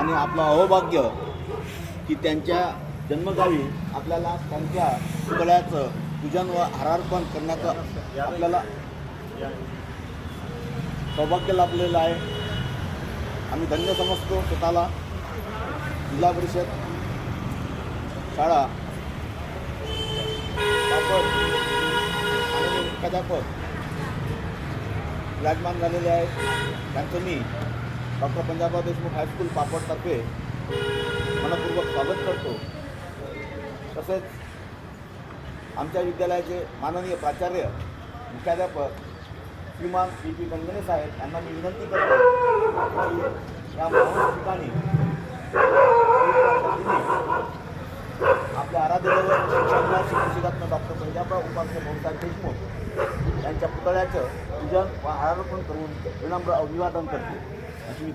आणि आपलं अहोभाग्य की त्यांच्या जन्मगावी आपल्याला त्यांच्या पुतळ्याचं पूजन व हारार्पण करण्याचं आपल्याला सौभाग्य लाभलेलं आहे. आम्ही धन्य समजतो स्वतःला. जिल्हा परिषद शाळा प्राध्यापक आणि विराजमान झालेले आहेत. त्यांचं मी doctor Panjabrao Deshmukh high school पापडतर्फे मनपूर्वक स्वागत करतो. तसेच आमच्या विद्यालयाचे माननीय प्राचार्य मुख्याध्यापक श्रीमान पी पी गंगणे साहेब यांना मी विनंती करतो या महान ठिकाणी आपल्या आराध्यवर शिक्षणाची डॉक्टर पंजाबराव उपाध्याय भाऊसाहेब देशमुख यांच्या पुतळ्याचं पूजन व हारारोपण करून विनम्र अभिवादन करते. to